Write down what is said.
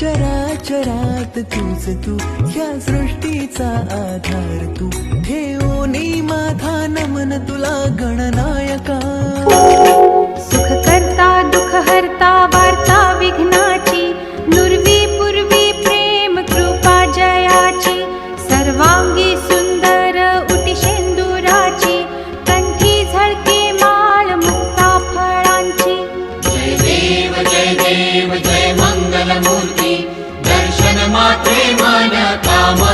चराचरात तूच तू या सृष्टीचा आधार तू. ठेवूनी माझा नमन तुला गणनायका. सुख करता दुःख हरता वार्ता विघ्नाची. नुरवी पूर्वी प्रेम कृपा जयाची. सर्वांगी सुंदर उटी शेंदुराची. कंठी झळके माळ मुक्ता फळांची. जय देव जय देव जय मंगलमूर्ती. दर्शन मन कामना